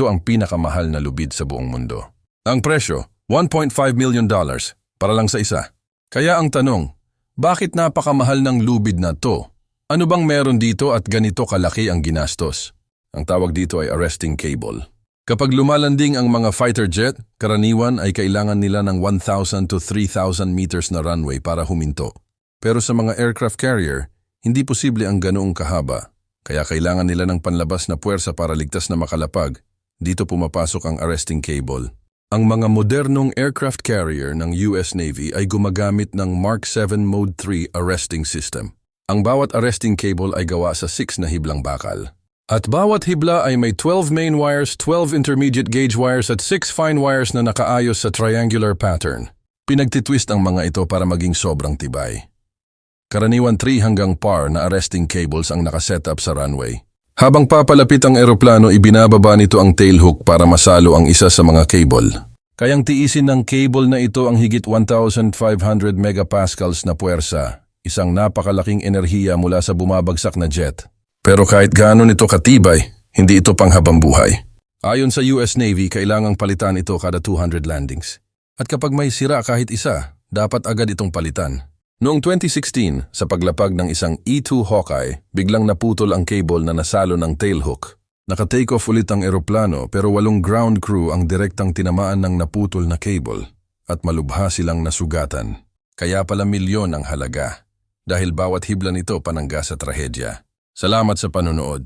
Ito ang pinakamahal na lubid sa buong mundo. Ang presyo, 1.5 million dollars para lang sa isa. Kaya ang tanong, bakit napakamahal ng lubid na to? Ano bang meron dito at ganito kalaki ang ginastos? Ang tawag dito ay arresting cable. Kapag lumalanding ang mga fighter jet, karaniwan ay kailangan nila ng 1,000 to 3,000 meters na runway para huminto. Pero sa mga aircraft carrier, hindi posible ang ganoong kahaba. Kaya kailangan nila ng panlabas na puwersa para ligtas na makalapag. Dito pumapasok ang arresting cable. Ang mga modernong aircraft carrier ng US Navy ay gumagamit ng Mark 7 Mode 3 arresting system. Ang bawat arresting cable ay gawa sa 6 na hiblang bakal. At bawat hibla ay may 12 main wires, 12 intermediate gauge wires at 6 fine wires na nakaayos sa triangular pattern. Pinagtitwist ang mga ito para maging sobrang tibay. Karaniwan 3 hanggang par na arresting cables ang nakaset up sa runway. Habang papalapit ang eroplano, ibinababa nito ang tailhook para masalo ang isa sa mga cable. Kayang tiisin ng cable na ito ang higit 1,500 megapascals na puwersa, isang napakalaking enerhiya mula sa bumabagsak na jet. Pero kahit gaano nito katibay, hindi ito panghabang buhay. Ayon sa US Navy, kailangang palitan ito kada 200 landings. At kapag may sira kahit isa, dapat agad itong palitan. Noong 2016, sa paglapag ng isang E-2 Hawkeye, biglang naputol ang cable na nasalo ng tailhook. Naka-take off ulit ang eroplano pero walong ground crew ang direktang tinamaan ng naputol na cable at malubha silang nasugatan. Kaya pala milyon ang halaga dahil bawat hibla nito panangga sa trahedya. Salamat sa panonood.